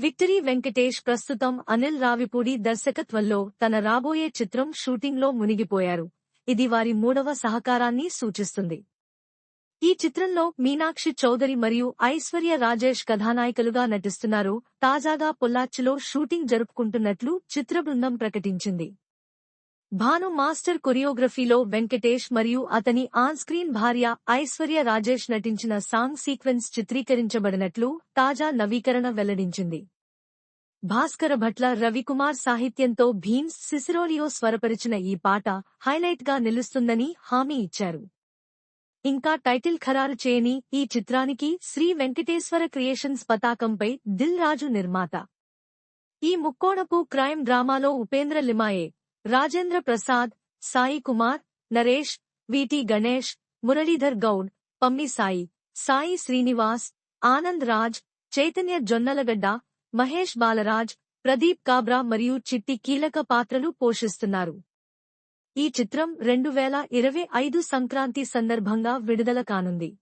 Victory Venkatesh ప్రస్తుతం అనిల్ రావిపూడి దర్శకత్వంలో తన రాబోయే చిత్రం షూటింగ్లో మునిగిపోయారు. ఇది వారి మూడవ సహకారాన్ని సూచిస్తుంది. ఈ చిత్రంలో మీనాక్షి చౌదరి మరియు ఐశ్వర్య రాజేష్ కథానాయకులుగా నటిస్తున్నారు. తాజాగా పొల్లాచ్చిలో షూటింగ్ జరుపుకుంటున్నట్లు చిత్ర బృందం ప్రకటించింది. భాను మాస్టర్ కొరియోగ్రఫీలో వెంకటేష్ మరియు అతని ఆన్ స్క్రీన్ భార్య ఐశ్వర్య రాజేష్ నటించిన సాంగ్ సీక్వెన్స్ చిత్రీకరించబడినట్లు తాజా నవీకరణ వెల్లడించింది. భాస్కర భట్ల రవికుమార్ సాహిత్యంతో భీమ్స్ సిసిరోలియో స్వరపరిచిన ఈ పాట హైలైట్గా నిలుస్తుందని హామీ ఇచ్చారు. ఇంకా టైటిల్ ఖరారు చేయని ఈ చిత్రానికి శ్రీ వెంకటేశ్వర క్రియేషన్స్ పతాకంపై దిల్ రాజు నిర్మాత. ఈ ముక్కోణపు క్రైమ్ డ్రామాలో ఉపేంద్ర లిమాయే రాజేంద్ర ప్రసాద్ సాయి కుమార్ నరేష్ విటి గణేష్ మురళీధర్ గౌడ్ పమ్మి సాయి సాయి శ్రీనివాస్ ఆనంద్ రాజ్ చైతన్య జొన్నలగడ్డ మహేష్ బాలరాజ్ ప్రదీప్ కాబ్రా మరియు చిట్టి కీలక పాత్రలు పోషిస్తున్నారు. ఈ చిత్రం రెండు వేల ఇరవై ఐదు సంక్రాంతి సందర్భంగా విడుదల కానుంది.